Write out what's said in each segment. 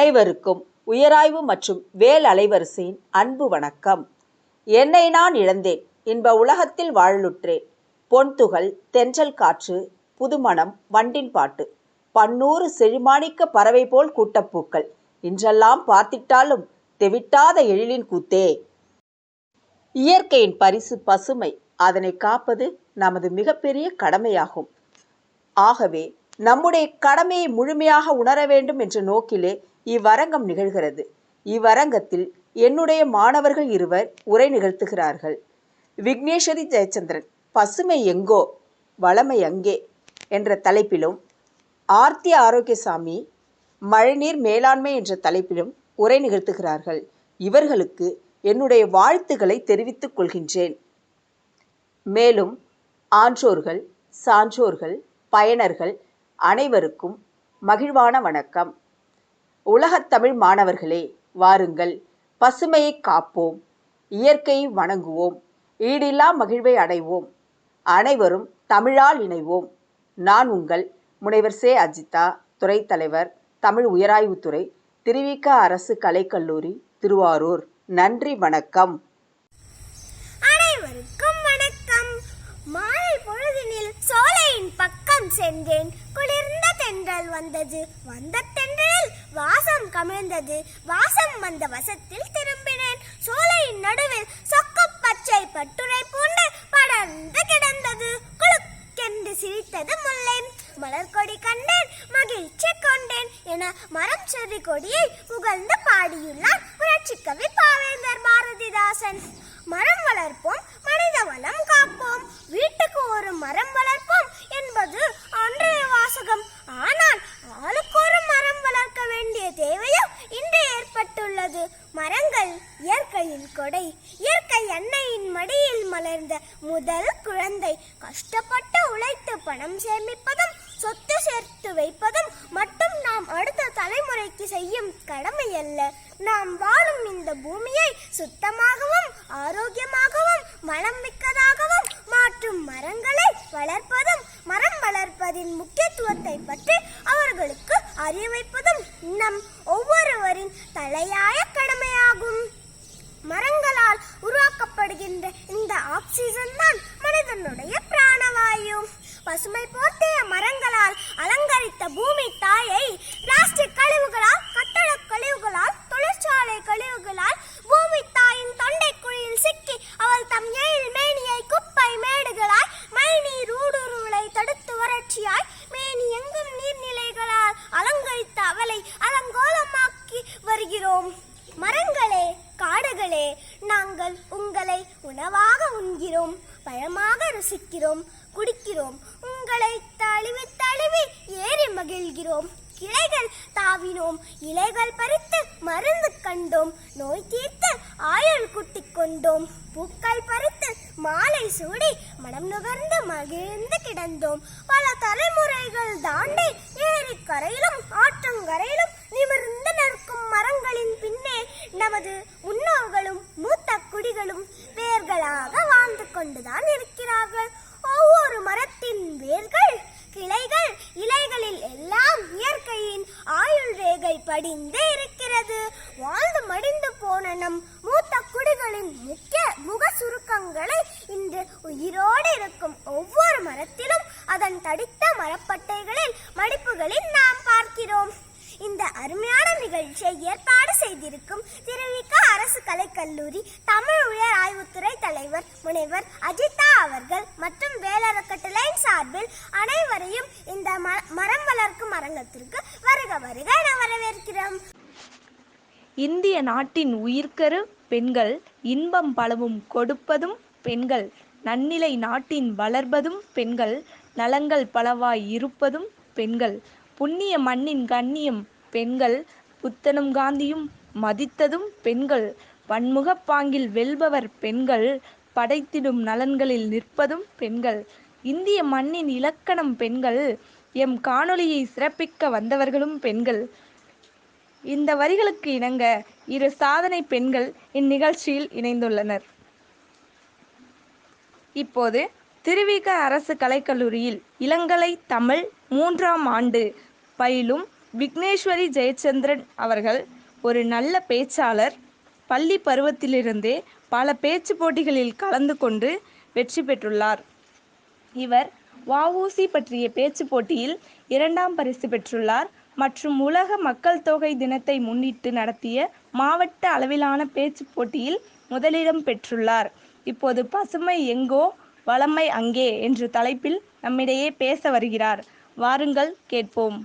அனைவருக்கும் உயராய்வு மற்றும் வேல் அலைவரிசையின் அன்பு வணக்கம். என்னை நான் இழந்தேன். இன்ப உலகத்தில் வாழலுற்றேன் பொன்துகள் தென்றல் காற்று புதுமணம் வண்டின் பாட்டு. பன்னூறு செழிமாணிக்க பறவை போல் கூட்டப்பூக்கள் இன்றெல்லாம் பார்த்திட்டாலும் தெவிட்டாத எழிலின் கூத்தே. இயற்கையின் பரிசு பசுமை. அதனை காப்பது நமது மிகப்பெரிய கடமையாகும். ஆகவே நம்முடைய கடமையை முழுமையாக உணர வேண்டும் என்ற நோக்கிலே இவ்வரங்கம் நிகழ்கிறது. இவ்வரங்கத்தில் என்னுடைய மாணவர்கள் இருவர் உரை நிகழ்த்துகிறார்கள். விக்னேஸ்வரி ஜெயச்சந்திரன் பசுமை எங்கோ வளமை அங்கே என்ற தலைப்பிலும் ஆர்த்தி ஆரோக்கியசாமி மழைநீர் மேலாண்மை என்ற தலைப்பிலும் உரை நிகழ்த்துகிறார்கள். இவர்களுக்கு என்னுடைய வாழ்த்துக்களை தெரிவித்துக் கொள்கின்றேன். மேலும் ஆன்றோர்கள் சான்றோர்கள் பயனர்கள் அனைவருக்கும் மகிழ்வான வணக்கம். உலகத் தமிழ் மாணவர்களே வாருங்கள். பசுமையை காப்போம். இயற்கையை வணங்குவோம். ஈடில்லா மகிழ்வை அடைவோம். அனைவரும் தமிழால் இணைவோம். நான் உங்கள் முனைவர் சே. அஜிதா துறை தலைவர் தமிழ் உயராய்வுத்துறை திருவிக அரசு கலைக்கல்லூரி திருவாரூர். நன்றி வணக்கம். அனைவருக்கும் வணக்கம். மாலை பொழுதினில் சோலையின் பக்கம் சென்றேன். குளிர்ந்த தென்றல் வந்தது. வந்த தென்றலில் வாசம் கமிழ்ந்தது வாசம் வந்த வசத்தில் திரும்பினேன். சோலையின் நடுவில் சொக்கு பச்சை பட்டுரை பூண்டு படர்ந்து கிடந்தது. குளுக்கென்று சிரித்தது முல்லை மலர் கொடி கண்டேன். மகிழ்ச்சி கொண்டேன் என மரம் செடி கொடியை புகழ்ந்து பாடியுள்ளார் புரட்சி கவி பாவேந்தர் பாரதிதாசன் மரம் வளர்ப்போம் மனித வளம் காப்போம். வீட்டுக்கு ஒரு மரம் மிக்கதாகவும் மாற்றும் மரங்களை வளர்ப்பதும் மரம் வளர்ப்பதின் முக்கியத்துவத்தை பற்றி அவர்களுக்கு அறிவிப்பதும் நம் ஒவ்வொருவரின் தலையாய கடமையாகும். மரங்களால் உருவாக்கப்படுகின்ற இந்த ஆக்சிஜன் தான் மனிதனுடைய பிராணவாயு. பசுமை போர்த்திய மரங்களால் அலங்கரித்த பூமி தாயை பிளாஸ்டிக் கழிவுகளால் கட்டட கழிவுகளால் தொழிற்சாலை கழிவுகளால் பூமி தாயின் தொண்டை குழியில் சிக்கி அவள் தம் ஏ தாண்டி ஏரி கரையிலும் ஆற்றங்கரையிலும் நிமிர்ந்து நிற்கும் மரங்களின் பின்னே நமது இந்த அருமையான நிகழ்ச்சியை ஏற்பாடு செய்திருக்கும் திருவிக அரசு கலைக்கல்லூரி தமிழ் உயர் ஆய்வுத்துறை தலைவர் முனைவர் அஜிதா அவர்கள் மற்றும் வேலறக்கட்டளையின் சார்பில் அனைவரையும் இந்த ம- மரம் வளர்க்கும் அரங்கத்திற்கு வருக வருக என வரவேற்கிறோம். இந்திய நாட்டின் உயிர்க்கரு பெண்கள் இன்பம் பலவும் கொடுப்பதும் பெண்கள் நன்னிலை நாட்டின் வளர்ப்பதும் பெண்கள் நலங்கள் பலவாய் இருப்பதும் பெண்கள். புண்ணிய மண்ணின் கண்ணியம் பெண்கள் புத்தனும் காந்தியும் மதித்ததும் பெண்கள். பன்முகப்பாங்கில் வெல்பவர் பெண்கள் படைத்திடும் நலன்களில் நிற்பதும் பெண்கள். இந்திய மண்ணின் இலக்கணம் பெண்கள் எம் காணொளியை சிறப்பிக்க வந்தவர்களும் பெண்கள். இந்த வரிகளுக்கு இணங்க இரு சாதனை பெண்கள் இந்நிகழ்ச்சியில் இணைந்துள்ளனர். இப்போது திருவிக அரசு கலைக்கல்லூரியில் இளங்கலை தமிழ் மூன்றாம் ஆண்டு பயிலும் விக்னேஸ்வரி ஜெயச்சந்திரன் அவர்கள் ஒரு நல்ல பேச்சாளர். பள்ளி பருவத்திலிருந்தே பல பேச்சு போட்டிகளில் கலந்து கொண்டு வெற்றி பெற்றுள்ளார். இவர் வஉசி பற்றிய பேச்சு போட்டியில் இரண்டாம் பரிசு பெற்றுள்ளார். மற்றும் உலக மக்கள் தொகை தினத்தை முன்னிட்டு நடத்திய மாவட்ட அளவிலான பேச்சு போட்டியில் முதலிடம் பெற்றுள்ளார். இப்போது பசுமை எங்கோ வளமை அங்கே என்ற தலைப்பில் நம்மிடையே பேச வருகிறார். வாருங்கள் கேட்போம்.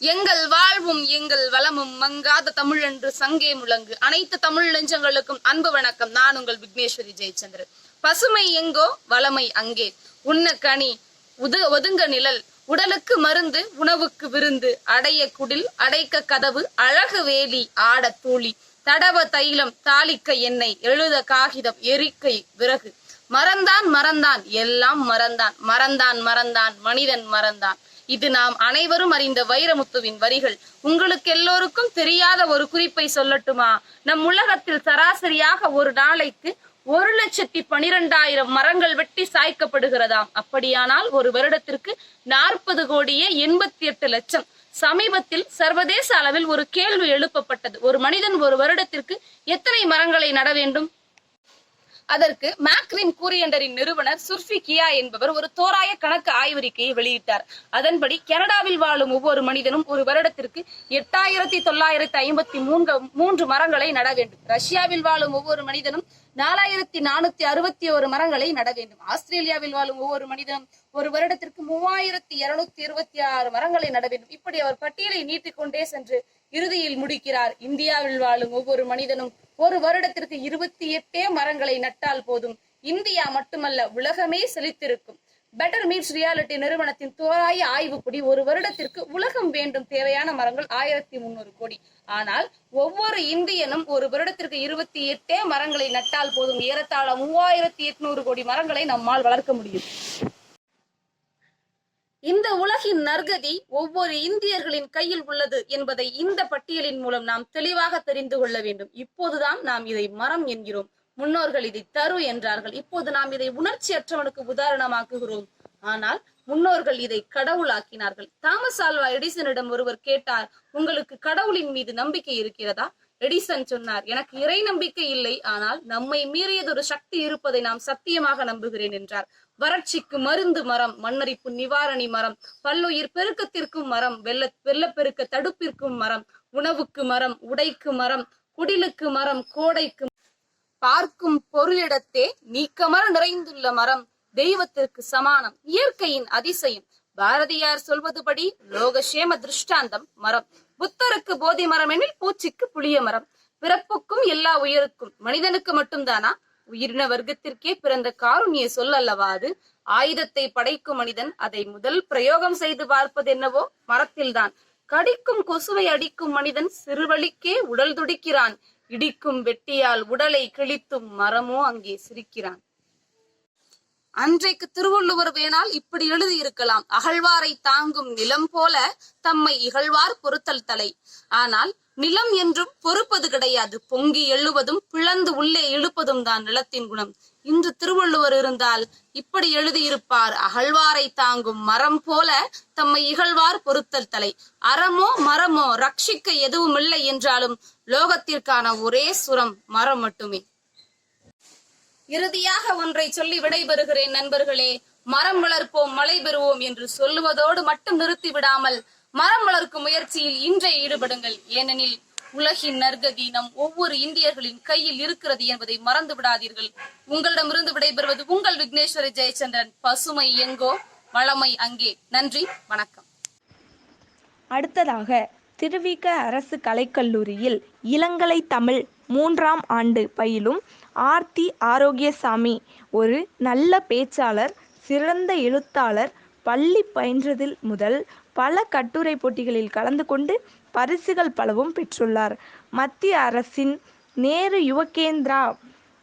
எங்கள் வாழ்வும் எங்கள் வளமும் மங்காத தமிழ் என்று சங்கே முழங்கு. அனைத்து தமிழ் நெஞ்சங்களுக்கும் அன்பு வணக்கம். நான் உங்கள் விக்னேஸ்வரி ஜெயச்சந்திரன். பசுமை எங்கோ வளமை அங்கே. உண்ண கனி உது ஒதுங்க நிழல். உடலுக்கு மருந்து உணவுக்கு விருந்து. அடைய குடில் அடைக்க கதவு. அழகு வேலி ஆட தூளி. தடவ தைலம் தாளிக்க எண்ணெய். எழுத காகிதம் எரிக்கை விறகு. மறந்தான் மறந்தான். எல்லாம் மறந்தான். மறந்தான் மறந்தான். மனிதன் மறந்தான். இது நாம் அனைவரும் அறிந்த வைரமுத்துவின் வரிகள். உங்களுக்கு எல்லோருக்கும் தெரியாத ஒரு குறிப்பை சொல்லட்டுமா? நம் உலகத்தில் சராசரியாக ஒரு நாளைக்கு ஒரு லட்சத்தி பனிரெண்டாயிரம் மரங்கள் வெட்டி சாய்க்கப்படுகிறதாம். அப்படியானால் ஒரு வருடத்திற்கு நாற்பது கோடியே எண்பத்தி எட்டு லட்சம். சமீபத்தில் சர்வதேச அளவில் ஒரு கேள்வி எழுப்பப்பட்டது. ஒரு மனிதன் ஒரு வருடத்திற்கு எத்தனை மரங்களை நட வேண்டும்? அதற்கு மேக்ரின் கூரியண்டரின் நிறுவனர் சுர்ஃபி கியா என்பவர் ஒரு தோராய கணக்கு ஆய்வறிக்கையை வெளியிட்டார். அதன்படி கனடாவில் வாழும் ஒவ்வொரு மனிதனும் ஒரு வருடத்திற்கு எட்டாயிரத்தி தொள்ளாயிரத்தி ஐம்பத்தி மூன்று மூன்று மரங்களை நட வேண்டும். ரஷ்யாவில் வாழும் ஒவ்வொரு மனிதனும் நாலாயிரத்தி நானூத்தி அறுபத்தி ஒரு மரங்களை நட வேண்டும். ஆஸ்திரேலியாவில் வாழும் ஒவ்வொரு மனிதனும் ஒரு வருடத்திற்கு மூவாயிரத்தி இருநூத்தி இருபத்தி ஆறு மரங்களை நட வேண்டும். இப்படி அவர் பட்டியலை நீட்டிக்கொண்டே சென்று இறுதியில் முடிக்கிறார். இந்தியாவில் வாழும் ஒவ்வொரு மனிதனும் ஒரு வருடத்திற்கு இருபத்தி எட்டே மரங்களை நட்டால் போதும். இந்தியா மட்டுமல்ல உலகமே செழித்திருக்கும். பெட்டர் மீட்ஸ் ரியாலிட்டி நிறுவனத்தின் தோராய ஆய்வுப்படி ஒரு வருடத்திற்கு உலகம் வேண்டும் தேவையான மரங்கள் ஆயிரத்தி முன்னூறு கோடி. ஆனால் ஒவ்வொரு இந்தியனும் ஒரு வருடத்திற்கு இருபத்தி எட்டே மரங்களை நட்டால் போதும். ஏறத்தாழ மூவாயிரத்தி எட்நூறு கோடி மரங்களை நம்மால் வளர்க்க முடியும். இந்த உலகின் நற்கதி ஒவ்வொரு இந்தியர்களின் கையில் உள்ளது என்பதை இந்த பட்டியலின் மூலம் நாம் தெளிவாக தெரிந்து கொள்ள வேண்டும். இப்போதுதான் நாம் இதை மரம் என்கிறோம். முன்னோர்கள் இதை தரு என்றார்கள். இப்போது நாம் இதை உணர்ச்சியற்றவனுக்கு உதாரணமாக்குகிறோம். ஆனால் முன்னோர்கள் இதை கடவுளாக்கினார்கள். தாமஸ் ஆல்வா எடிசனிடம் ஒருவர் கேட்டார் உங்களுக்கு கடவுளின் மீது நம்பிக்கை இருக்கிறதா? எடிசன் சொன்னார் எனக்கு இறை நம்பிக்கை இல்லை. ஆனால் நம்மை மீறியதொரு சக்தி இருப்பதை நாம் சத்தியமாக நம்புகிறேன் என்றார். வறட்சிக்கு மருந்து மரம் மண்ணரிப்பு நிவாரணி மரம் பல்லுயிர் பெருக்கத்திற்கும் மரம் வெள்ள வெள்ளப்பெருக்க தடுப்பிற்கும் மரம் உணவுக்கு மரம் உடைக்கு மரம் குடிலுக்கு மரம் கோடைக்கு பார்க்கும் பொருளிடத்தே நீக்கமர நிறைந்துள்ள மரம் தெய்வத்திற்கு சமானம் இயற்கையின் அதிசயம். பாரதியார் சொல்வதுபடி லோகசேம திருஷ்டாந்தம் மரம். புத்தருக்கு போதி மரம் எனில் பூச்சிக்கு புளிய மரம். பிறப்புக்கும் எல்லா உயிருக்கும் மனிதனுக்கு மட்டும்தானா? உயிரின வர்க்கத்திற்கே பிறந்த காருண்ய சொல் அல்லவா அது? ஆயுதத்தை படைக்கும் மனிதன் அதை முதல் பிரயோகம் செய்து பார்ப்பது என்னவோ மரத்தில்தான். கடிக்கும் கொசுவை அடிக்கும் மனிதன் சிறுவழிக்கே உடல் துடிக்கிறான். இடிக்கும் வெட்டியால் உடலை கிழித்தும் மரமோ அங்கே சிரிக்கிறான். அன்றைக்கு திருவள்ளுவர் வேணால் இப்படி எழுதி இருக்கலாம் அகழ்வாரை தாங்கும் நிலம் போல தம்மை இகழ்வார் பொறுத்தல் தலை. ஆனால் நிலம் என்றும் பொறுப்பது கிடையாது. பொங்கி எழுவதும் பிளந்து உள்ளே இழுப்பதும் தான் நிலத்தின் குணம். இன்று திருவள்ளுவர் இருந்தால் இப்படி எழுதியிருப்பார். அகழ்வாரை தாங்கும் மரம் போல தம்மை இகழ்வார் பொறுத்தல் தலை. அறமோ மரமோ ரட்சிக்க எதுவும் இல்லை என்றாலும் லோகத்திற்கான ஒரே சுரம் மரம் மட்டுமே. இறுதியாக ஒன்றை சொல்லி விடைபெறுகிறேன் நண்பர்களே. மரம் வளர்ப்போம் மழை பெறுவோம் என்று சொல்லுவதோடு மட்டும் நிறுத்தி விடாமல் மரம் வளர்க்கும் முயற்சியில் இன்றே ஈடுபடுங்கள். ஏனெனில் உலகின் நற்கதி நம் ஒவ்வொரு இந்தியர்களின் கையில் இருக்கிறது என்பதை மறந்து விடாதீர்கள். உங்களிடமிருந்து விடைபெறுவது உங்கள் விக்னேஸ்வரி ஜெயச்சந்திரன். பசுமை எங்கோ வளமை அங்கே. நன்றி வணக்கம். அடுத்ததாக திருவிக அரசு கலைக்கல்லூரியில் இளங்கலை தமிழ் மூன்றாம் ஆண்டு பயிலும் ஆர்த்தி ஆரோக்கியசாமி ஒரு நல்ல பேச்சாளர் சிறந்த எழுத்தாளர் பள்ளி பயின்றதில் முதல் பல கட்டுரை போட்டிகளில் கலந்து கொண்டு பரிசுகள் பலவும் பெற்றுள்ளார். மத்திய அரசின் நேரு யுவகேந்திரா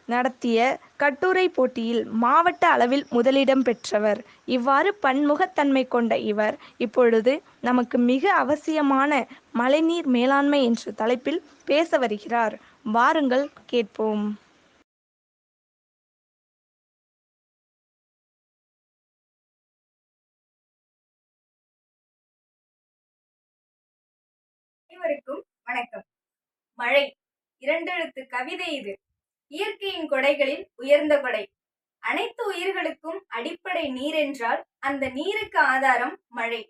நடத்திய கட்டுரை போட்டியில் மாவட்ட அளவில் முதலிடம் பெற்றவர். இவ்வாறு பன்முகத்தன்மை கொண்ட இவர். இப்பொழுது நமக்கு மிக அவசியமான மழைநீர் மேலாண்மை என்ற தலைப்பில் பேச வருகிறார். வாருங்கள் கேட்போம். மழை. இரண்டெழுத்து கவிதை இது. இயற்கையின் கொடைகளில் உயர்ந்த கொடை. அனைத்து உயிர்களுக்கும் அடிப்படை நீர் என்றால் அந்த நீருக்கு ஆதாரம் மழை.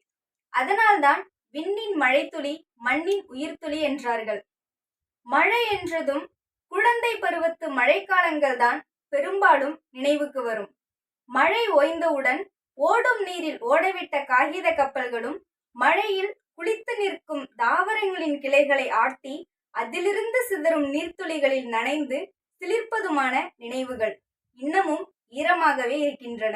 அதனால்தான் விண்ணின் மழைத்துளி மண்ணின் உயிர்த்துளி என்றார்கள். மழை என்றதும் குழந்தை பருவத்து மழைக்காலங்கள் தான் பெரும்பாலும் நினைவுக்கு வரும். மழை ஓய்ந்தவுடன் ஓடும் நீரில் ஓடவிட்ட காகித கப்பல்களும் மழையில் குளித்து நிற்கும் தாவரங்களின் கிளைகளை ஆட்டி அதிலிருந்து சிதறும் நீர்த்துளிகளில் நனைந்து சிலிர்ப்பதுமான நினைவுகள் இன்னமும் ஈரமாகவே இருக்கின்றன.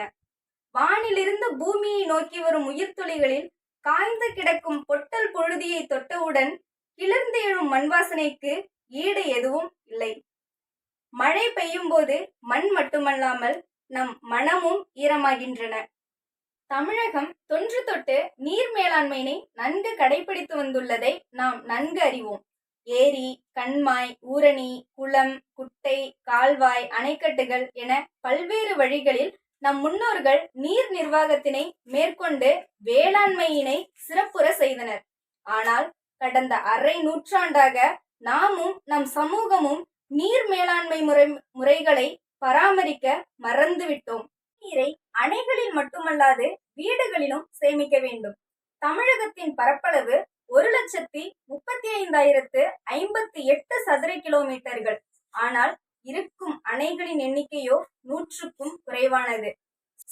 வானிலிருந்து பூமியை நோக்கி வரும் உயிர்த்துளிகளில் காய்ந்து கிடக்கும் பொட்டல் பொழுதியை தொட்டவுடன் கிளர்ந்து எழும் மண் வாசனைக்கு ஈடு எதுவும் இல்லை. மழை பெய்யும் போது மண் மட்டுமல்லாமல் நம் மனமும் ஈரமாகின்றன. தமிழகம் தொன்று தொட்டு நீர் மேலாண்மையினை நன்கு கடைபிடித்து வந்துள்ளதை நாம் நன்கு அறிவோம். ஏரி கண்மாய் ஊரணி குளம் குட்டை கால்வாய் அணைக்கட்டுகள் என பல்வேறு வழிகளில் நம் முன்னோர்கள் நீர் நிர்வாகத்தினை மேற்கொண்டு வேளாண்மையினை சிறப்புற செய்தனர். ஆனால் கடந்த அரை நூற்றாண்டாக நாமும் நம் சமூகமும் நீர் மேலாண்மை முறை முறைகளை பராமரிக்க மறந்துவிட்டோம் நீரை அணைகளில் மட்டுமல்லாது வீடுகளிலும் சேமிக்க வேண்டும். தமிழகத்தின் பரப்பளவு ஒரு லட்சத்தி முப்பத்தி ஐந்தாயிரத்து ஐம்பத்தி எட்டு சதுர கிலோமீட்டர்கள். ஆனால் இருக்கும் அணைகளின் எண்ணிக்கையோ நூற்றுக்கும் குறைவானது.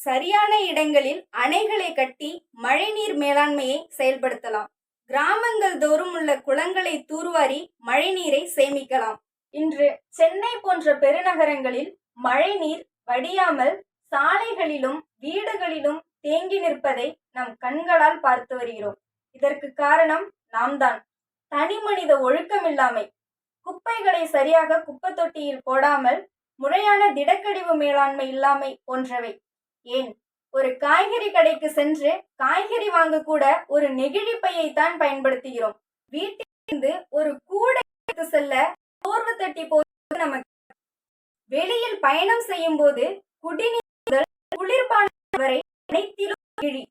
சரியான இடங்களில் அணைகளை கட்டி மழைநீர் மேலாண்மையை செயல்படுத்தலாம். கிராமங்கள் தோறும் உள்ள குளங்களை தூர்வாரி மழைநீரை சேமிக்கலாம். இன்று சென்னை போன்ற பெருநகரங்களில் மழைநீர் வடியாமல் சாலைகளிலும் வீடுகளிலும் தேங்கி நிற்பதை நம் கண்களால் பார்த்து வருகிறோம். இதற்கு காரணம் நாம் தான் தனி மனித ஒழுக்கமில்லாமை. குப்பைகளை சரியாக குப்பை தொட்டியில் போடாமல் முறையான திடக்கழிவு மேலாண்மை இல்லாமை போன்றவை. ஏன்? ஒரு காய்கறி கடைக்கு சென்று காய்கறி வாங்க கூட ஒரு நெகிழி பையை தான் பயன்படுத்துகிறோம். வீட்டிலிருந்து ஒரு கூடை செல்ல சோர்வு தட்டி போது நமக்கு. வெளியில் பயணம் செய்யும் போது குடிநீர் முதல் குளிர்பானம் வரை அனைத்திலும் நெகிழி.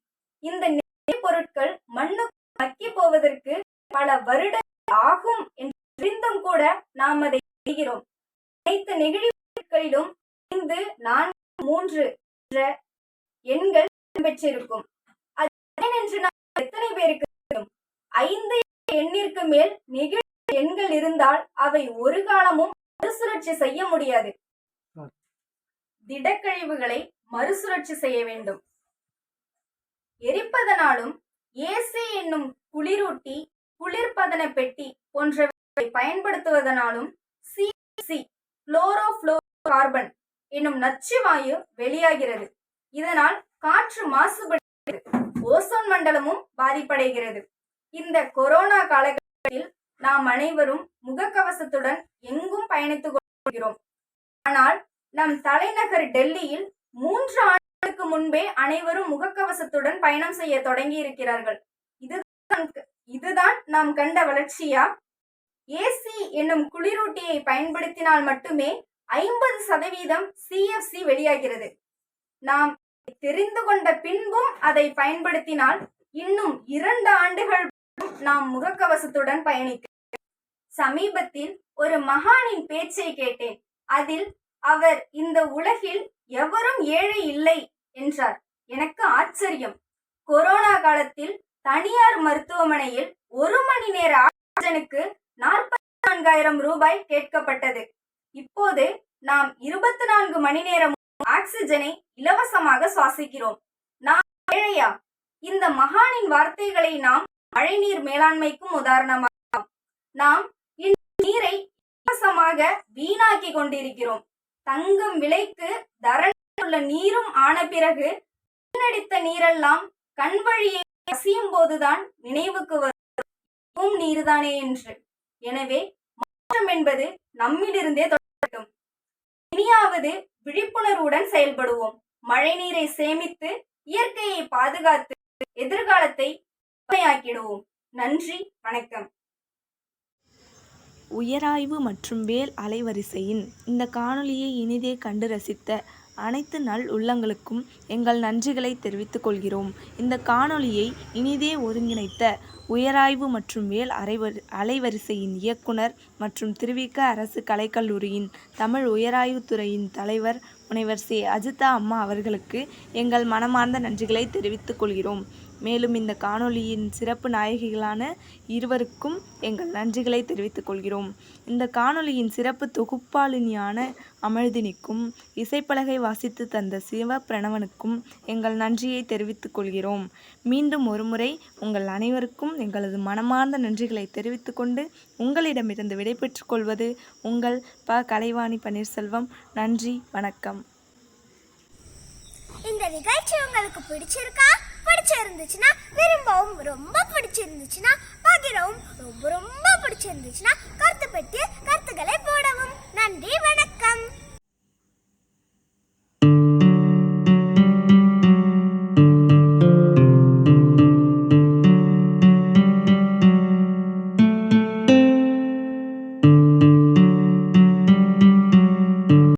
இந்த நெகிழி பொருட்கள் மண்ணுக்கு மக்கி போவதற்கு பல வருட ஆகும் என்று தெரிந்தும் கூட நாம் அதை செய்கிறோம். அனைத்து நெகிழி ஐந்து நான்கு மூன்று என்ற எண்கள் இடம்பெற்றிருக்கும். அது என்று நாம் எத்தனை பேருக்கு தெரியும்? ஐந்து எண்ணிற்கு மேல் நெகிழ் எண்கள் இருந்தால் அவை ஒரு காலமும் மறுசுழற்சி செய்ய முடியாது. திடக்கழிவுகளை மறுசுழற்சி செய்ய வேண்டும். எரிப்பதனாலும் ஏசி என்னும் குளிரூட்டி குளிர்பதன பெட்டி போன்றவை பயன்படுத்துவதனாலும் சிசி குளோரோஃப்ளோ கார்பன் என்னும் நச்சு வாயு வெளியாகிறது. இதனால் காற்று மாசுபடுகிறது. ஓசோன் மண்டலமும் பாதிப்படைகிறது. இந்த கொரோனா காலகட்டத்தில் நாம் அனைவரும் முகக்கவசத்துடன் எங்கும் பயணித்துக் கொள்கிறோம். ஆனால் நம் தலைநகர் டெல்லியில் மூன்று ஆண்டு முன்பே அனைவரும் முகக்கவசத்துடன் பயணம் செய்ய தொடங்கி இருக்கிறார்கள் இதுதான் இதுதான் நாம் கண்ட வளர்ச்சியா? ஏசி என்னும் குளிரூட்டியை பயன்படுத்தினால் மட்டுமே ஐம்பது சதவீதம் சிஎஃப்சி வெளியாகிறது. நாம் தெரிந்து கொண்ட பின்பும் அதை பயன்படுத்தினால் இன்னும் இரண்டு ஆண்டுகள் நாம் முகக்கவசத்துடன் பயணிக்க சமீபத்தில் ஒரு மகானின் பேச்சை கேட்டேன். அதில் அவர் இந்த உலகில் எவரும் ஏழை இல்லை என்றார். எனக்கு ஆச்சரியம். கொரோனா காலத்தில் தனியார் மருத்துவமனையில் ஒரு மணி நேர ஆக்சிஜனுக்கு நாற்பத்தி நான்காயிரம் ரூபாய் கேட்கப்பட்டது. இப்போது நாம் இருபத்தி நான்கு மணி நேரம் ஆக்சிஜனை இலவசமாக சுவாசிக்கிறோம். நாம் ஏழையா? இந்த மகானின் வார்த்தைகளை நாம் மழைநீர் மேலாண்மைக்கும் உதாரணமாகலாம் நாம் நீரை இலவசமாக வீணாக்கி கொண்டிருக்கிறோம். தங்கும் விலைக்கு தரணி உள்ள நீரும் ஆன பிறகு வீணடித்த நீரெல்லாம் கண் வழியே கசியும் போதுதான் நினைவுக்கு வரும். நீர்தானே என்று. எனவே மாற்றம் என்பது நம்மிலிருந்தே தொடரும் இனியாவது விழிப்புணர்வுடன் செயல்படுவோம். மழை நீரை சேமித்து இயற்கையை பாதுகாத்து எதிர்காலத்தை பசுமையாக்கிடுவோம் நன்றி வணக்கம். உயராய்வு மற்றும் வேல் அலைவரிசையின் இந்த காணொளியை இனிதே கண்டு ரசித்த அனைத்து நல் உள்ளங்களுக்கும் எங்கள் நன்றிகளை தெரிவித்துக் கொள்கிறோம். இந்த காணொளியை இனிதே ஒருங்கிணைத்த உயராய்வு மற்றும் மேல் அரைவரி அலைவரிசையின் இயக்குனர் மற்றும் திருவிக அரசு கலைக்கல்லூரியின் தமிழ் உயராய்வுத் துறையின் தலைவர் முனைவர் சே. அஜிதா அம்மா அவர்களுக்கு எங்கள் மனமார்ந்த நன்றிகளை தெரிவித்துக் கொள்கிறோம். மேலும் இந்த காணொளியின் சிறப்பு நாயகிகளான இருவருக்கும் எங்கள் நன்றிகளை தெரிவித்துக் கொள்கிறோம். இந்த காணொளியின் சிறப்பு தொகுப்பாளினியான அமிழ்தினிக்கும் இசைப்பலகை வாசித்து தந்த சிவ பிரணவனுக்கும் எங்கள் நன்றியை தெரிவித்துக் கொள்கிறோம். மீண்டும் ஒருமுறை உங்கள் அனைவருக்கும் எங்களது மனமார்ந்த நன்றிகளை தெரிவித்துக் கொண்டு உங்களிடமிருந்து விடைபெற்றுக் கொள்வது உங்கள் ப. கலைவாணி பன்னீர்செல்வம். நன்றி வணக்கம். இந்த நிகழ்ச்சி உங்களுக்கு பிடிச்சிருக்கா? பிடிச்சிருந்துச்சுன்னா விரும்பவும் ரொம்ப பிடிச்சிருந்துச்சுன்னா பகிரவும் ரொம்ப ரொம்ப பிடிச்சிருந்துச்சுன்னா கருத்து பெட்டியில் கருத்துக்களை போடவும். நன்றி வணக்கம்.